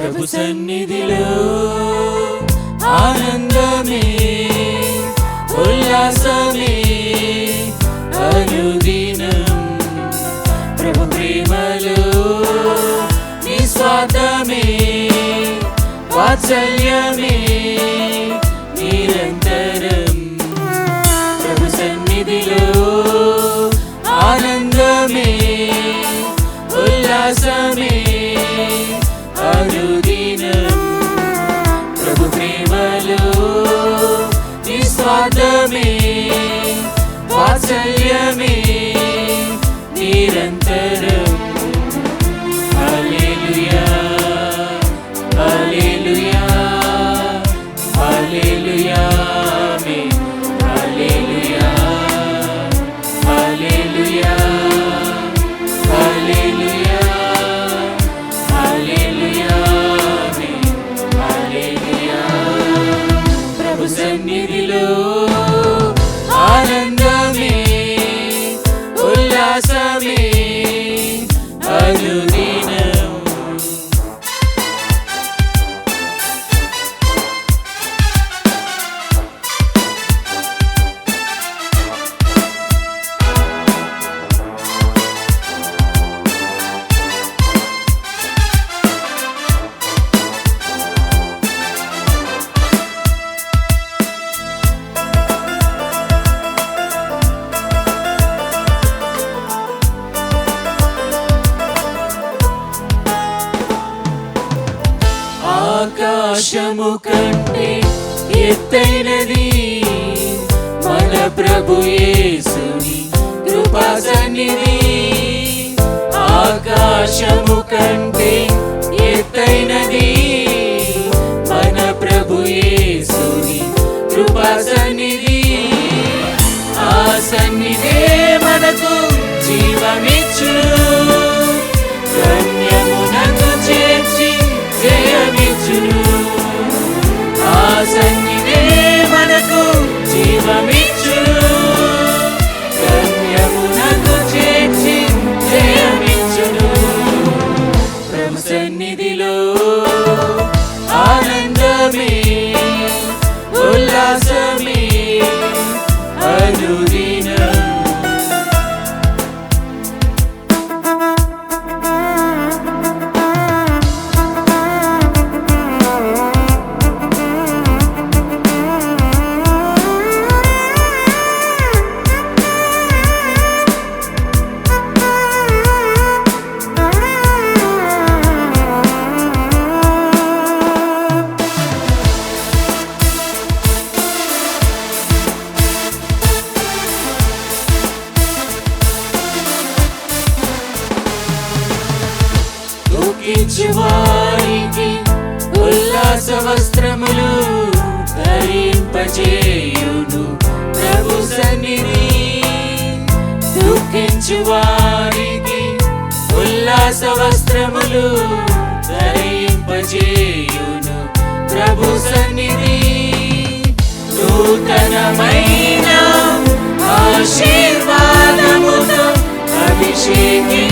ప్రభు సన్నిధిలో ఆనందమే ఉల్లాసమే అనుదినం. ప్రభు ప్రేమలో నిస్వార్థమే వాత్సల్యమే వాత్సల్యమే నిరంతరం హల్లెలూయా హల్లెలూయా హల్లెలూయా హల్లెలూయా హల్లెలూయా హల్లెలూయా హల్లెలూయా హల్లెలూయా ప్రభు సన్నిధిలో అనుదినం ఆకాశము కంటే ఎత్తైనది మన ప్రభు యేసుని కృపా సన్నిధి. ఆకాశము కంటే ఎత్తైనది మన ప్రభు యేసుని కృపా సన్నిధి. ఆ సన్నిధే మనకు జీవమిచ్చు Viva mi దుఃఖించు వారికి ఉల్లాస వస్త్రములు ధరింపజేయును ప్రభు సన్నిధి దుఃఖించు వారికి ఉల్లాస వస్త్రములు ధరింపజేయును ప్రభు సన్నిధి నూతనమైన ఆశీర్వాదముతో అభిషేకి